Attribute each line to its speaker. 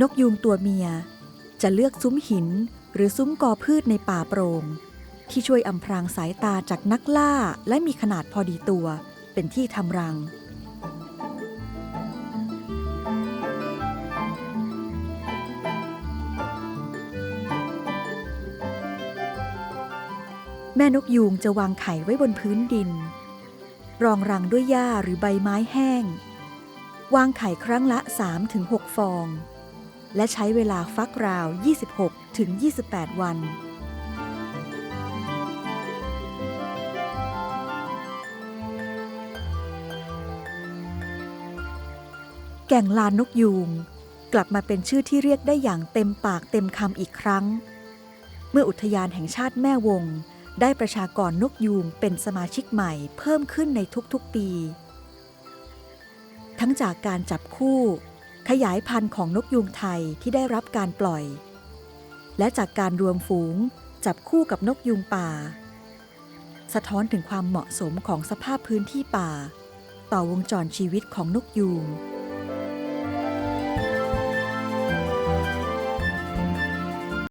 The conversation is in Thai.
Speaker 1: นกยูงตัวเมีย จะเลือกซุ้มหินหรือซุ้มกอพืชในป่าโปร่งที่ช่วยอำพรางสายตาจากนักล่าและมีขนาดพอดีตัวเป็นที่ทำรัง แม่นกยูงจะวางไข่ไว้บนพื้นดิน รองรังด้วยหญ้าหรือใบไม้แห้ง วางไข่ครั้งละ 3-6 ฟอง และใช้เวลาฟักราว 26-28 วัน แก่งลานนกยูงกลับมาเป็นชื่อที่เรียกได้อย่างเต็มปากเต็มคำอีกครั้ง เมื่ออุทยานแห่งชาติแม่วง ได้ประชากรนกยูงเป็นสมาชิกใหม่เพิ่มขึ้นในทุกๆปี ทั้งจากการจับคู่ ขยายพันธุ์ของนกยูงไทยที่ได้รับการปล่อย และจากการรวมฝูงจับคู่กับนกยูงป่า สะท้อนถึงความเหมาะสมของสภาพพื้นที่ป่า ต่อวงจรชีวิตของนกยูง